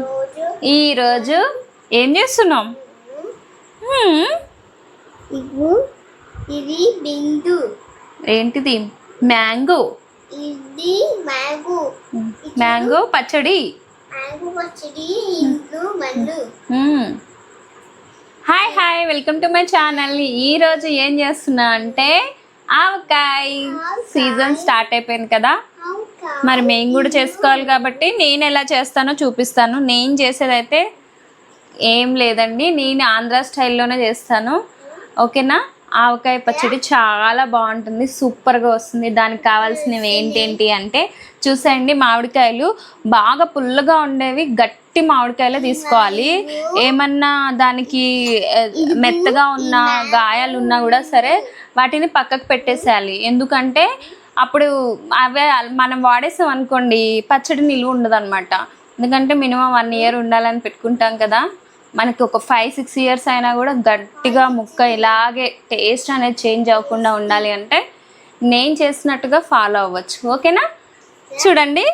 రోజు ఈరోజు ఏం చేస్తున్నాం? ఇది బిందు. ఏంటిది? మ్యాంగో. ఇది మ్యాంగో. మ్యాంగో పచ్చడి. మ్యాంగో పచ్చడి. Hi hi. Welcome to my channel. ఈరోజు ఏం చేస్తున్నా అంటే ఆవకాయ సీజన్ స్టార్ట్ అయిపోయింది కదా. మరి మేము కూడా చేసుకోవాలి కాబట్టి నేను ఎలా చేస్తానో చూపిస్తాను. నేను చేసేదైతే ఏం లేదండి. నేను ఆంధ్ర స్టైల్లోనే చేస్తాను. ఓకేనా? ఆవకాయ పచ్చడి చాలా బాగుంటుంది. సూపర్గా వస్తుంది. దానికి కావాల్సినవి ఏంటేంటి అంటే చూసేయండి మామిడికాయలు. బాగా పుల్లగా ఉండేవి గట్టి మామిడికాయలే తీసుకోవాలి. ఏమన్నా దానికి మెత్తగా ఉన్న గాయాలు ఉన్నా కూడా సరే వాటిని పక్కకు పెట్టేసేయాలి. ఎందుకంటే అప్పుడు అవే మనం వాడేసాం అనుకోండి పచ్చడి నిలువ ఉండదు అనమాట ఎందుకంటే మినిమం వన్ ఇయర్ ఉండాలని పెట్టుకుంటాం కదా. మనకి ఒక ఫైవ్ సిక్స్ ఇయర్స్ అయినా కూడా గట్టిగా ముక్క ఇలాగే టేస్ట్ అనేది చేంజ్ అవ్వకుండా ఉండాలి అంటే నేను చేసినట్టుగా ఫాలో అవ్వచ్చు. ఓకేనా? చూడండి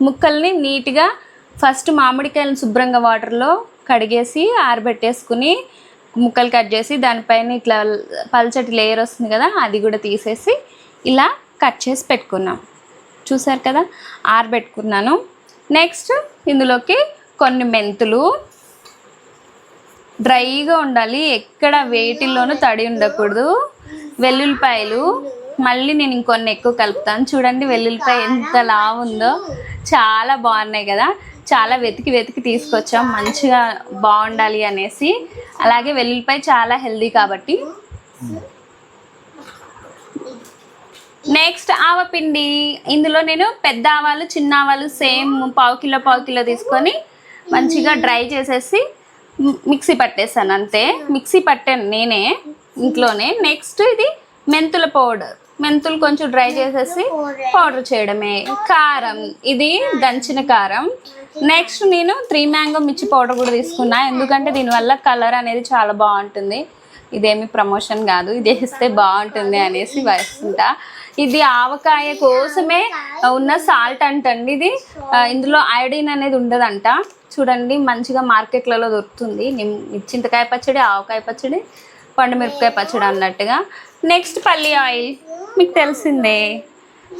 ముక్కల్ని నీట్గా ఫస్ట్ మామిడికాయలను శుభ్రంగా వాటర్లో కడిగేసి ఆరబెట్టేసుకుని ముక్కలు కట్ చేసి దానిపైన ఇట్లా పల్చటి లేయర్ వస్తుంది కదా అది కూడా తీసేసి ఇలా కట్ చేసి పెట్టుకున్నాం. చూసారు కదా? ఆరబెట్టుకున్నాను. నెక్స్ట్ ఇందులోకి కొన్ని మెంతులు. డ్రైగా ఉండాలి. ఎక్కడ వేటిల్లోనూ తడి ఉండకూడదు. వెల్లుల్లిపాయలు. మళ్ళీ నేను ఇంకొన్ని ఎక్కువ కలుపుతాను. చూడండి వెల్లుల్లిపాయ ఎంత లావు ఉందో. చాలా బాగున్నాయి కదా. చాలా వెతికి వెతికి తీసుకొచ్చాం. మంచిగా బాగుండాలి అనేసి. అలాగే వెల్లుల్లిపాయ చాలా హెల్దీ కాబట్టి. నెక్స్ట్ ఆవపిండి ఇందులో నేను పెద్ద ఆవాలు చిన్న ఆవాలు సేమ్ పావు కిలో పావు కిలో తీసుకొని మంచిగా డ్రై చేసేసి మిక్సీ పట్టేసాను అంతే. మిక్సీ పట్టాను నేనే ఇంట్లోనే. నెక్స్ట్ ఇది మెంతుల పౌడర్. మెంతులు కొంచెం డ్రై చేసేసి పౌడర్ చేయడమే. కారం. ఇది దంచిన కారం. నెక్స్ట్ నేను త్రీ మ్యాంగో మిర్చి పౌడర్ కూడా తీసుకున్నా. ఎందుకంటే దీనివల్ల కలర్ అనేది చాలా బాగుంటుంది. ఇదేమి ప్రమోషన్ కాదు. ఇది వేస్తే బాగుంటుంది అనేసి వేస్తుంటా ఇది ఆవకాయ కోసమే ఉన్న సాల్ట్ అంటండి ఇది. ఇందులో ఐడిన్ అనేది ఉండదంట. చూడండి మంచిగా మార్కెట్లలో దొరుకుతుంది. చింతకాయ పచ్చడి ఆవకాయ పచ్చడి పండుమిరపకాయ పచ్చడి అన్నట్టుగా. నెక్స్ట్ పల్లి ఆయిల్ మీకు తెలిసిందే.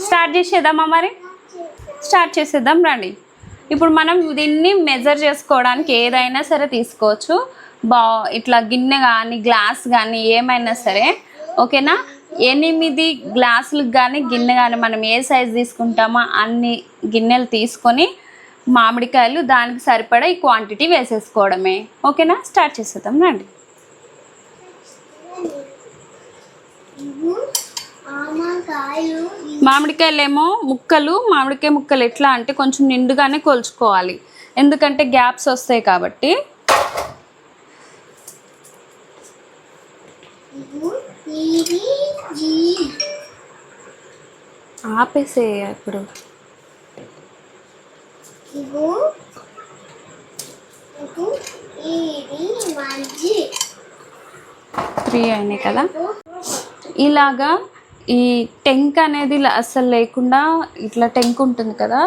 స్టార్ట్ చేసేద్దామా మరి? స్టార్ట్ చేసేద్దాం రండి. ఇప్పుడు మనం దీన్ని మెజర్ చేసుకోవడానికి ఏదైనా సరే తీసుకోవచ్చు. బా ఇట్లా గిన్నె కానీ గ్లాస్ కానీ ఏమైనా సరే. ఓకేనా ఎనిమిది గ్లాసులకు కానీ గిన్నె కానీ మనం ఏ సైజ్ తీసుకుంటామో అన్ని గిన్నెలు తీసుకొని మామిడికాయలు దానికి సరిపడా ఈ క్వాంటిటీ వేసేసుకోవడమే. ఓకేనా? స్టార్ట్ చేసేద్దాం. రండి. మామిడికాయలేమో ముక్కలు మామిడికాయ ముక్కలు ఎట్లా అంటే కొంచెం నిండుగానే కొలుచుకోవాలి. ఎందుకంటే గ్యాప్స్ వస్తాయి కాబట్టి. ఆపేసే ఇప్పుడు. త్రీ అయినాయి కదా? ఇలాగా ఈ టెంక్ అనేది అస్సలు లేకుండా ఇట్లా టెంక్ ఉంటుంది కదా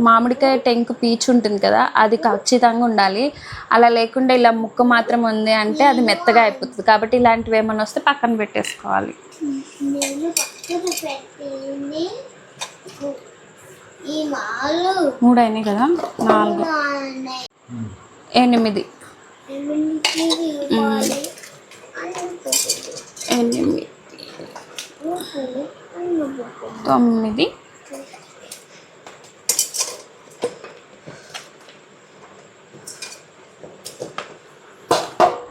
మామిడికాయ టెంక్ పీచు ఉంటుంది కదా అది ఖచ్చితంగా ఉండాలి. అలా లేకుండా ఇలా ముక్క మాత్రం ఉంది అంటే అది మెత్తగా అయిపోతుంది. కాబట్టి ఇలాంటివి ఏమైనా వస్తే పక్కన పెట్టేసుకోవాలి. మూడు అయినాయి కదా? నాలుగు. ఎనిమిది. ఎనిమిది తొమ్మిది.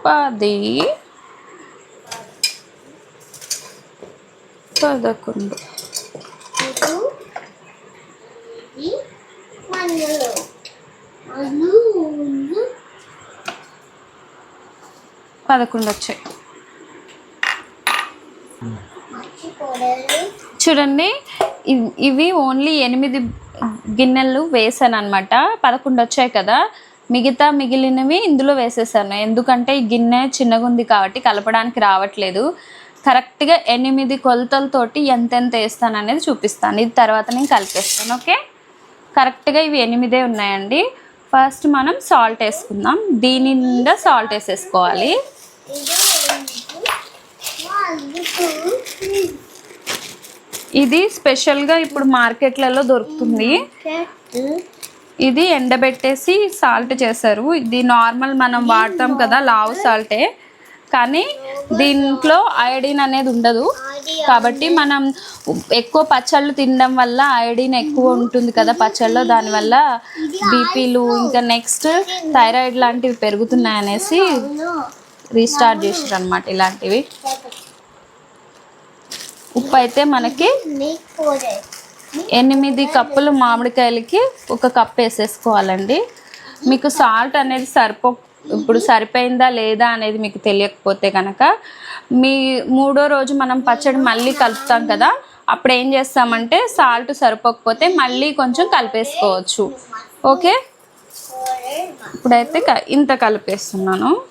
పది పదకొండు. పదకొండు వచ్చాయి చూడండి ఇవి ఓన్లీ ఎనిమిది గిన్నెలు వేసాను అనమాట పదకొండు వచ్చాయి కదా. మిగతా మిగిలినవి ఇందులో వేసేసాను. ఎందుకంటే ఈ గిన్నె చిన్నగా ఉంది కాబట్టి కలపడానికి రావట్లేదు. కరెక్ట్గా ఎనిమిది కొలతలతోటి ఎంతెంత వేస్తాను అనేది చూపిస్తాను. ఇది తర్వాత నేను కలిపేస్తాను ఓకే? కరెక్ట్గా ఇవి ఎనిమిదే ఉన్నాయండి. ఫస్ట్ మనం సాల్ట్ వేసుకుందాం. దీని నిండా సాల్ట్ వేసేసుకోవాలి. ఇది స్పెషల్గా ఇప్పుడు మార్కెట్లలో దొరుకుతుంది. ఇది ఎండబెట్టేసి సాల్ట్ చేశారు. ఇది నార్మల్ మనం వాడతాం కదా లావు సాల్టే. కానీ దీంట్లో అయోడిన్ అనేది ఉండదు. కాబట్టి మనం ఎక్కువ పచ్చళ్ళు తినడం వల్ల అయోడిన్ ఎక్కువ ఉంటుంది కదా పచ్చళ్ళలో దానివల్ల బీపీలు ఇంకా నెక్స్ట్ థైరాయిడ్ లాంటివి పెరుగుతున్నాయి అనేసి రీస్టార్ట్ చేసారు అనమాట ఇలాంటివి. ఉప్పు అయితే మనకి ఎనిమిది కప్పులు మామిడికాయలకి ఒక కప్ వేసేసుకోవాలండి. మీకు సాల్ట్ అనేది సరిపో ఇప్పుడు సరిపోయిందా లేదా అనేది మీకు తెలియకపోతే కనుక మీ మూడో రోజు మనం పచ్చడి మళ్ళీ కలుపుతాం కదా అప్పుడు ఏం చేస్తామంటే సాల్ట్ సరిపోకపోతే మళ్ళీ కొంచెం కలిపేసుకోవచ్చు. ఓకే? ఇప్పుడైతే క- ఇంత కలిపేస్తున్నాను.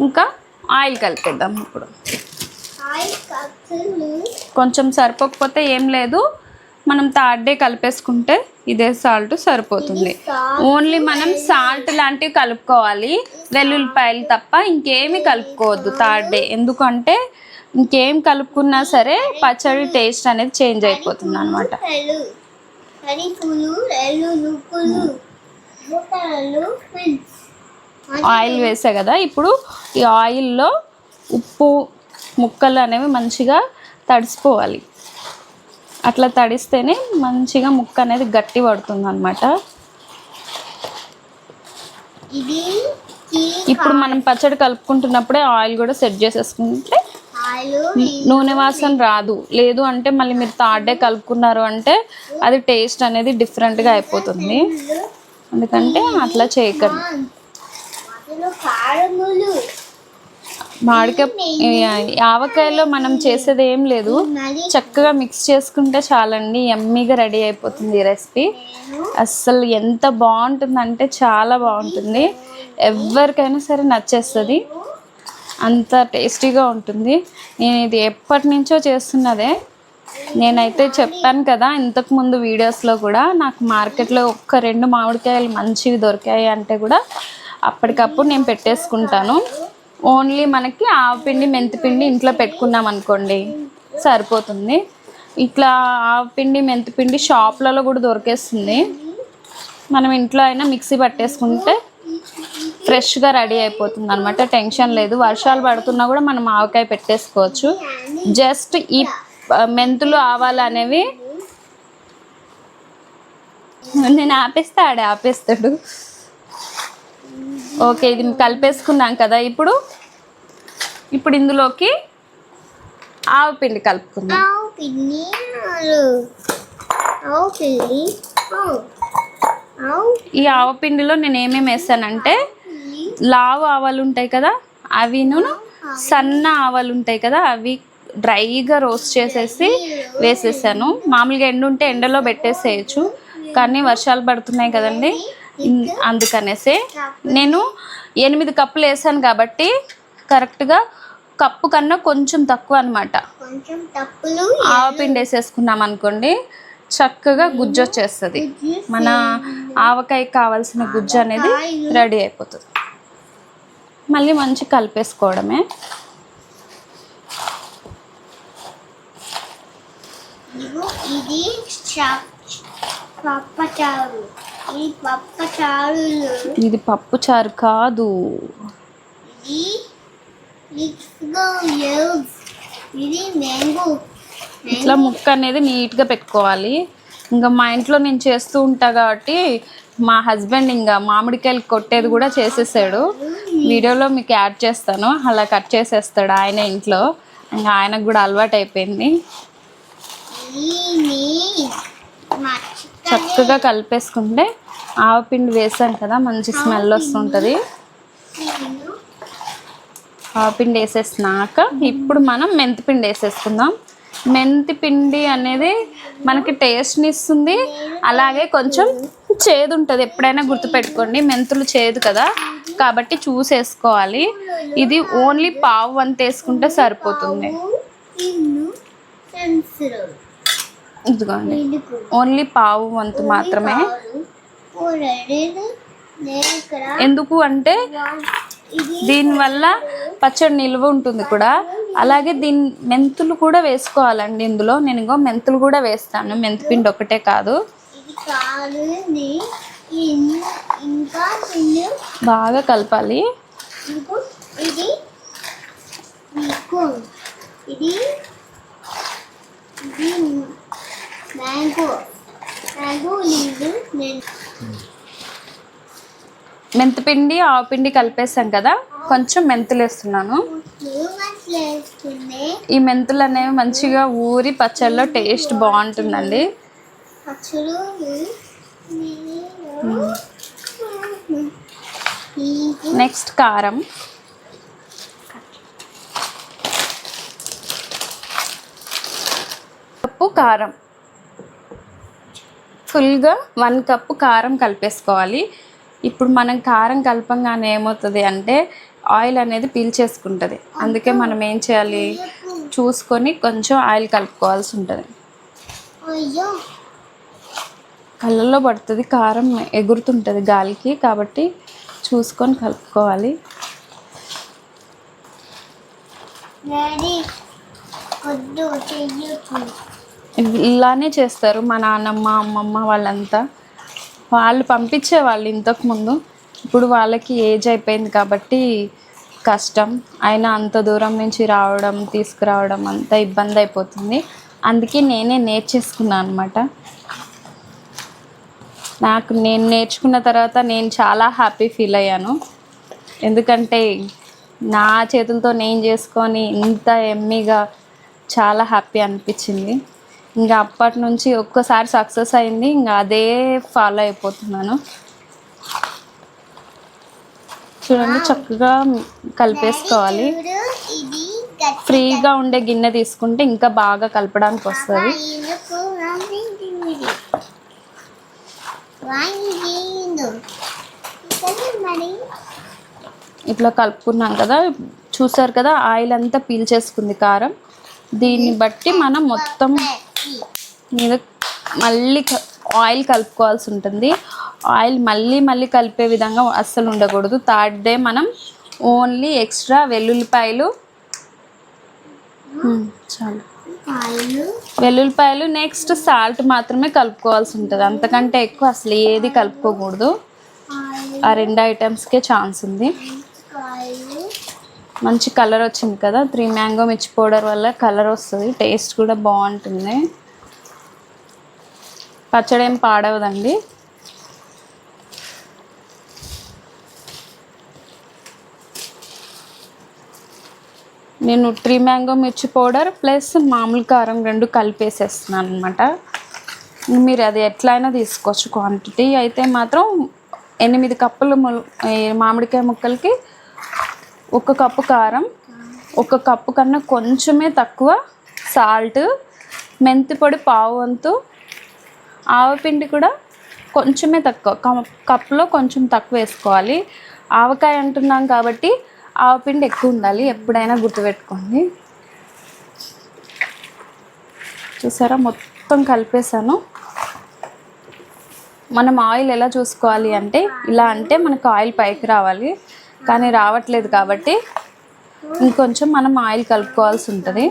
ఇంకా ఆయిల్ కలిపేద్దాం ఇప్పుడు. కొంచెం సరిపోకపోతే ఏం లేదు. మనం థర్డ్ డే కలిపేసుకుంటే ఇదే సాల్ట్ సరిపోతుంది. ఓన్లీ మనం సాల్ట్ లాంటివి కలుపుకోవాలి. వెల్లుల్లిపాయలు తప్ప ఇంకేమి కలుపుకోవద్దు థర్డ్ డే ఎందుకంటే ఇంకేం కలుపుకున్నా సరే పచ్చడి టేస్ట్ అనేది చేంజ్ అయిపోతుంది అనమాట ఆయిల్ వేసా కదా ఇప్పుడు ఈ ఆయిల్లో ఉప్పు ముక్కలు అనేవి మంచిగా తడిసిపోవాలి. అట్లా తడిస్తేనే మంచిగా ముక్క అనేది గట్టి పడుతుంది అనమాట ఇప్పుడు మనం పచ్చడి కలుపుకుంటున్నప్పుడే ఆయిల్ కూడా సెట్ చేసేసుకుంటే నూనె వాసన రాదు. లేదు అంటే మళ్ళీ మీరు థర్డ్ డే కలుపుకున్నారు అంటే అది టేస్ట్ అనేది డిఫరెంట్గా అయిపోతుంది. ఎందుకంటే అట్లా చేయకండి మామిడికాయ ఆవకాయలో మనం చేసేది ఏం లేదు. చక్కగా మిక్స్ చేసుకుంటే చాలండి. ఎమ్మీగా రెడీ అయిపోతుంది ఈ రెసిపీ అస్సలు ఎంత బాగుంటుందంటే చాలా బాగుంటుంది. ఎవరికైనా సరే నచ్చేస్తుంది. అంత టేస్టీగా ఉంటుంది. నేను ఇది ఎప్పటి నుంచో చేస్తున్నదే. నేనైతే చెప్పాను కదా ఇంతకుముందు వీడియోస్లో కూడా నాకు మార్కెట్లో ఒక్క రెండు మామిడికాయలు మంచివి దొరికాయి అంటే కూడా అప్పటికప్పుడు నేను పెట్టేసుకుంటాను. ఓన్లీ మనకి ఆవపిండి మెంతిపిండి ఇంట్లో పెట్టుకున్నాం అనుకోండి సరిపోతుంది. ఇట్లా ఆవపిండి మెంతిపిండి షాప్లలో కూడా దొరికేస్తుంది. మనం ఇంట్లో అయినా మిక్సీ పట్టేసుకుంటే ఫ్రెష్గా రెడీ అయిపోతుంది అనమాట టెన్షన్ లేదు. వర్షాలు పడుతున్నా కూడా మనం ఆవకాయ పెట్టేసుకోవచ్చు. జస్ట్ ఈ మెంతులు ఆవాలు అనేవి నేను ఆపేస్తే ఆడే ఆపేస్తాడు. ఓకే ఇది కలిపేసుకున్నాం కదా. ఇప్పుడు ఇప్పుడు ఇందులోకి ఆవు పిండి కలుపుకుందాం. ఆవు ఆలు ఆవు ఈ ఆవపిండిలో నేను ఏమేమి వేసానంటే లావు ఆవాలు ఉంటాయి కదా అవిను సన్న ఆవాలు ఉంటాయి కదా అవి డ్రైగా రోస్ట్ చేసేసి వేసేసాను. మామూలుగా ఎండ ఉంటే ఎండలో పెట్టేసేయచ్చు కానీ వర్షాలు పడుతున్నాయి కదండి. అందుకనేసి నేను ఎనిమిది కప్పులు వేసాను కాబట్టి కరెక్ట్గా కప్పు కన్నా కొంచెం తక్కువ అనమాట ఆవపిండి వేసేసుకున్నాం అనుకోండి చక్కగా గుజ్జు వచ్చేస్తుంది. మన ఆవకాయకి కావాల్సిన గుజ్జు అనేది రెడీ అయిపోతుంది. మళ్ళీ మంచి కలిపేసుకోవడమే. ఇది ఇది పప్పు చారు కాదు. ఇట్లా ముక్క అనేది నీట్గా పెట్టుకోవాలి. ఇంకా మా ఇంట్లో నేను చేస్తూ ఉంటా కాబట్టి మా హస్బెండ్ ఇంకా మామిడికాయలు కొట్టేది కూడా చేసేసాడు. వీడియోలో మీకు యాడ్ చేస్తాను. అలా కట్ చేసేస్తాడు ఆయన ఇంట్లో. ఇంకా ఆయనకు కూడా అలవాటు అయిపోయింది చక్కగా కలిపేసుకుంటే ఆవపిండి వేసాం కదా మంచి స్మెల్ వస్తుంటుంది. ఆవపిండి వేసేసినాక ఇప్పుడు మనం మెంతిపిండి వేసేసుకుందాం. మెంతి పిండి అనేది మనకి టేస్ట్ని ఇస్తుంది అలాగే కొంచెం చేదు ఉంటుంది. ఎప్పుడైనా గుర్తుపెట్టుకోండి మెంతులు చేదు కదా కాబట్టి చూసేసుకోవాలి. ఇది ఓన్లీ పావు వంత వేసుకుంటే సరిపోతుంది. ఇదిగోండి. ఓన్లీ పావు వంతు మాత్రమే. ఎందుకు అంటే దీనివల్ల పచ్చడి నిల్వ ఉంటుంది కూడా. అలాగే దీని మెంతులు కూడా వేసుకోవాలండి ఇందులో. నేను ఇంకో మెంతులు కూడా వేస్తాను. మెంతిపిండి ఒకటే కాదు. బాగా కలపాలి. ఇది మ్యాంగో. మ్యాంగో నీళ్ళు మెంతిపిండి కలిపేసాం కదా? కొంచెం మెంతులు వేస్తున్నాను. ఈ మెంతులు అనేవి మంచిగా ఊరి పచ్చళ్ళలో టేస్ట్ బాగుంటుందండి. నెక్స్ట్ కారం. కప్పు కారం. ఫుల్గా వన్ కప్పు కారం కలిపేసుకోవాలి. ఇప్పుడు మనం కారం కలపంగానే ఏమవుతుంది అంటే ఆయిల్ అనేది పీల్చేసుకుంటుంది. అందుకే మనం ఏం చేయాలి? చూసుకొని కొంచెం ఆయిల్ కలుపుకోవాల్సి ఉంటుంది. కళ్ళల్లో పడుతుంది కారం ఎగురుతుంటుంది గాలికి కాబట్టి చూసుకొని కలుపుకోవాలి. వద్దు చెయ్యొచ్చు ఇలానే చేస్తారు. మా నాన్నమ్మ అమ్మమ్మ వాళ్ళంతా. వాళ్ళు పంపించే వాళ్ళు ఇంతకు ముందు. ఇప్పుడు వాళ్ళకి ఏజ్ అయిపోయింది కాబట్టి కష్టం. అయినా అంత దూరం నుంచి రావడం తీసుకురావడం అంత ఇబ్బంది అయిపోతుంది. అందుకే నేనే నేర్చేసుకున్నాను అనమాట నాకు నేను నేర్చుకున్న తర్వాత నేను చాలా హ్యాపీ ఫీల్ అయ్యాను. ఎందుకంటే నా చేతులతో నేను చేసుకొని ఇంత ఎమ్మీగా చాలా హ్యాపీ అనిపించింది. ఇంకా అప్పటి నుంచి ఒక్కసారి సక్సెస్ అయింది. ఇంకా అదే ఫాలో అయిపోతున్నాను. చూడండి చక్కగా కలిపేసుకోవాలి. ఫ్రీగా ఉండే గిన్నె తీసుకుంటే ఇంకా బాగా కలపడానికి వస్తుంది. ఇట్లా కలుపుకున్నాం కదా చూసారు కదా ఆయిల్ అంతా పీల్చేసుకుంది కారం. దీన్ని బట్టి మనం మొత్తం మీద మళ్ళీ ఆయిల్ కలుపుకోవాల్సి ఉంటుంది. ఆయిల్ మళ్ళీ మళ్ళీ కలిపే విధంగా అస్సలు ఉండకూడదు. థర్డ్ డే మనం ఓన్లీ ఎక్స్ట్రా వెల్లుల్లిపాయలు. చాలు. వెల్లుల్లిపాయలు నెక్స్ట్ సాల్ట్ మాత్రమే కలుపుకోవాల్సి ఉంటుంది. అంతకంటే ఎక్కువ అసలు ఏది కలుపుకోకూడదు. ఆ రెండు ఐటమ్స్కే ఛాన్స్ ఉంది. మంచి కలర్ వచ్చింది కదా. త్రీ మ్యాంగో మిర్చి పౌడర్ వల్ల కలర్ వస్తుంది. టేస్ట్ కూడా బాగుంటుంది. పచ్చడి ఏం పాడవదండి. నేను త్రీ మ్యాంగో మిర్చి పౌడర్ ప్లస్ మామూలు కారం రెండు కలిపేసేస్తున్నాను అనమాట మీరు అది ఎట్లయినా తీసుకోవచ్చు క్వాంటిటీ. అయితే మాత్రం ఎనిమిది కప్పులు మామిడికాయ ముక్కలకి ఒక కప్పు కారం ఒక కప్పు కన్నా కొంచెమే తక్కువ సాల్ట్ మెంతి పొడి పావు వంతు ఆవపిండి కూడా కొంచెమే తక్కువ. కప్- కప్పులో కొంచెం తక్కువ వేసుకోవాలి. ఆవకాయ అంటున్నాం కాబట్టి ఆవపిండి ఎక్కువ ఉండాలి. ఎప్పుడైనా గుర్తుపెట్టుకోండి. చూసారా? మొత్తం కలిపేసాను మనం ఆయిల్ ఎలా చూసుకోవాలి అంటే ఇలా అంటే మనకు ఆయిల్ పైకి రావాలి. కానీ రావట్లేదు కాబట్టి ఇంకొంచెం మనం ఆయిల్ కలుపుకోవాల్సి ఉంటుంది.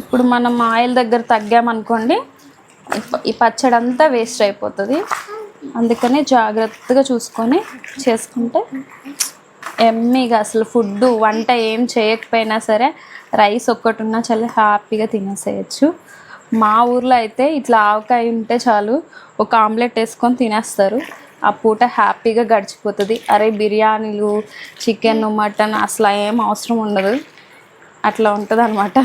ఇప్పుడు మనం ఆయిల్ దగ్గర తగ్గామనుకోండి ఈ ఈ పచ్చడి అంతా వేస్ట్ అయిపోతుంది. అందుకనే జాగ్రత్తగా చూసుకొని చేసుకుంటే ఎమ్మీగా అసలు ఫుడ్ వంట ఏం చేయకపోయినా సరే రైస్ ఒక్కటి ఉన్నా చాలా హ్యాపీగా తినేసేయచ్చు. మా ఊర్లో అయితే ఇట్లా ఆవకాయ ఉంటే చాలు ఒక ఆమ్లెట్ వేసుకొని తినేస్తారు. ఆ పూట హ్యాపీగా గడిచిపోతుంది. అరే బిర్యానీలు చికెన్ మటన్ అసలు ఏం అవసరం ఉండదు. అట్లా ఉంటుంది అనమాట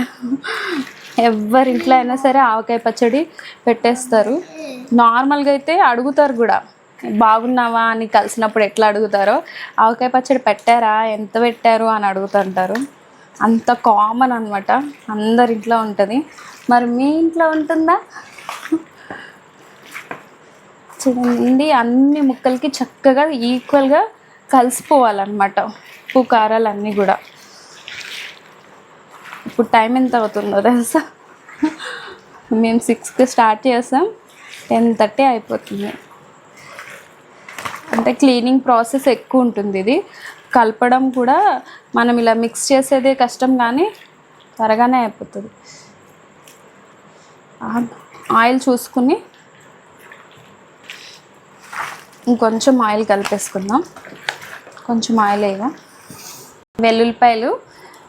ఎవరింట్లో అయినా సరే ఆవకాయ పచ్చడి పెట్టేస్తారు. నార్మల్గా అయితే అడుగుతారు కూడా. బాగున్నావా అని కలిసినప్పుడు ఎట్లా అడుగుతారో? ఆవకాయ పచ్చడి పెట్టారా? ఎంత పెట్టారు? అని అడుగుతుంటారు. అంత కామన్ అనమాట అందరి ఇంట్లో ఉంటుంది. మరి మీ ఇంట్లో ఉంటుందా? చూడండి అన్ని ముక్కలకి చక్కగా ఈక్వల్గా కలిసిపోవాలన్నమాట. ఉప్పు కారాలు అన్నీ కూడా. ఇప్పుడు టైం ఎంత అవుతుందో తెలుసా? మేము సిక్స్కి స్టార్ట్ చేసాం. టెన్ థర్టీ అయిపోతుంది. అంటే క్లీనింగ్ ప్రాసెస్ ఎక్కువ ఉంటుంది ఇది. కలపడం కూడా మనం ఇలా మిక్స్ చేసేదే కష్టం కానీ త్వరగానే అయిపోతుంది. ఆయిల్ చూసుకుని ఇంకొంచెం ఆయిల్ కలిపేసుకుందాం. కొంచెం ఆయిల్ వేయగా. వెల్లుల్లిపాయలు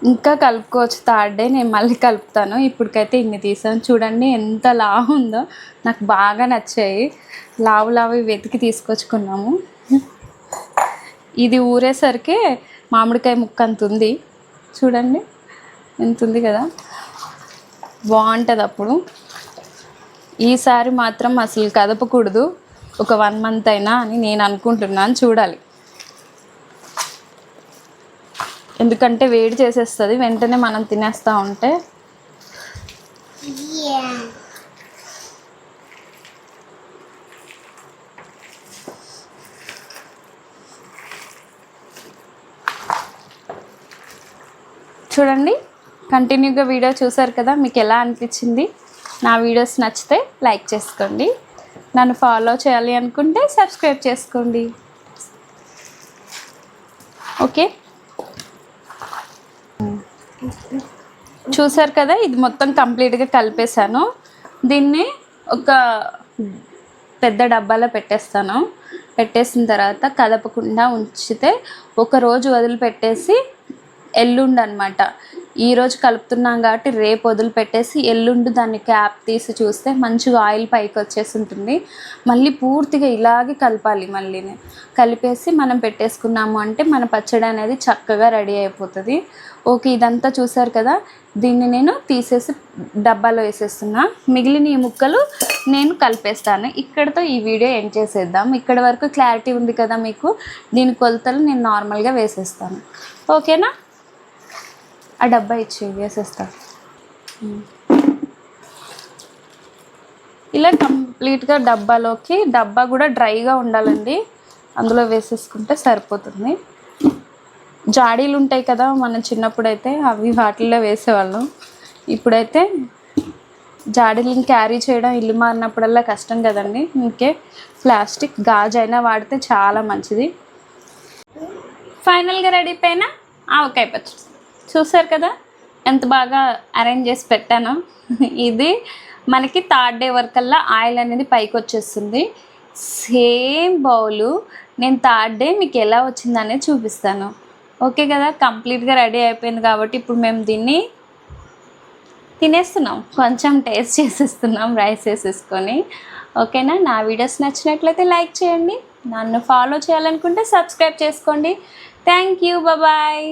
ఇంకా కలుపుకోవచ్చు. థర్డ్ డే నేను మళ్ళీ కలుపుతాను. ఇప్పటికైతే ఇన్ని తీసాను. చూడండి ఎంత లావు ఉందో. నాకు బాగా నచ్చాయి. లావు లావు వెతికి తీసుకొచ్చుకున్నాము. ఇది ఊరేసరికి మామిడికాయ ముక్క అంత ఉంది. చూడండి. ఎంత ఉంది కదా. బాగుంటుంది అప్పుడు. ఈసారి మాత్రం అసలు కదపకూడదు. ఒక వన్ మంత్ అయినా అని నేను అనుకుంటున్నాను చూడాలి. ఎందుకంటే వేడి చేసేస్తుంది. వెంటనే మనం తినేస్తూ ఉంటే Yeah. చూడండి కంటిన్యూగా వీడియో చూసారు కదా మీకు ఎలా అనిపించింది? నా వీడియోస్ నచ్చితే లైక్ చేసుకోండి. నన్ను ఫాలో చేయాలి అనుకుంటే సబ్స్క్రైబ్ చేసుకోండి. ఓకే? చూసారు కదా ఇది మొత్తం కంప్లీట్గా కలిపేశాను. దీన్ని ఒక పెద్ద డబ్బాలో పెట్టేస్తాను. పెట్టేసిన తర్వాత కదపకుండా ఉంచితే ఒక రోజు వదిలిపెట్టేసి ఎల్లుండి అనమాట ఈరోజు కలుపుతున్నాం కాబట్టి రేపు వదిలిపెట్టేసి ఎల్లుండి దాన్ని క్యాప్ తీసి చూస్తే మంచిగా ఆయిల్ పైకి వచ్చేసి ఉంటుంది మళ్ళీ పూర్తిగా ఇలాగే కలపాలి మళ్ళీ. కలిపేసి మనం పెట్టేసుకున్నాము అంటే మన పచ్చడి అనేది చక్కగా రెడీ అయిపోతుంది. ఓకే ఇదంతా చూసారు కదా? దీన్ని నేను తీసేసి డబ్బాలో వేసేస్తున్నా. మిగిలిన ఈ ముక్కలు నేను కలిపేస్తాను. ఇక్కడతో ఈ వీడియో ఎండ్ చేసేద్దాం. ఇక్కడ వరకు క్లారిటీ ఉంది కదా మీకు? దీని కొలతలు నేను నార్మల్గా వేసేస్తాను. ఓకేనా? ఆ డబ్బా ఇచ్చి వేసేస్తాను ఇలా కంప్లీట్గా డబ్బాలోకి డబ్బా కూడా డ్రైగా ఉండాలండి. అందులో వేసేసుకుంటే సరిపోతుంది. జాడీలు ఉంటాయి కదా మనం చిన్నప్పుడైతే అవి వాటిల్లో వేసేవాళ్ళం. ఇప్పుడైతే జాడీలను క్యారీ చేయడం ఇల్లు మారినప్పుడల్లా కష్టం కదండి. ఇంకే ప్లాస్టిక్ గాజు అయినా వాడితే చాలా మంచిది. ఫైనల్గా రెడీ అయిపోయిన ఆవకాయ పచ్చడి. చూసారు కదా? ఎంత బాగా అరేంజ్ చేసి పెట్టాను. ఇది మనకి థర్డ్ డే వరకల్లా ఆయిల్ అనేది పైకి వచ్చేస్తుంది. సేమ్ బౌలు నేను థర్డ్ డే మీకు ఎలా వచ్చిందనే చూపిస్తాను. ఓకే కదా? కంప్లీట్గా రెడీ అయిపోయింది కాబట్టి ఇప్పుడు మేము దీన్ని తినేస్తున్నాం. కొంచెం టేస్ట్ చేసేస్తున్నాం రైస్ వేసేసుకొని. ఓకేనా నా? వీడియోస్ నచ్చినట్లయితే లైక్ చేయండి. నన్ను ఫాలో చేయాలనుకుంటే సబ్స్క్రైబ్ చేసుకోండి. Thank you bye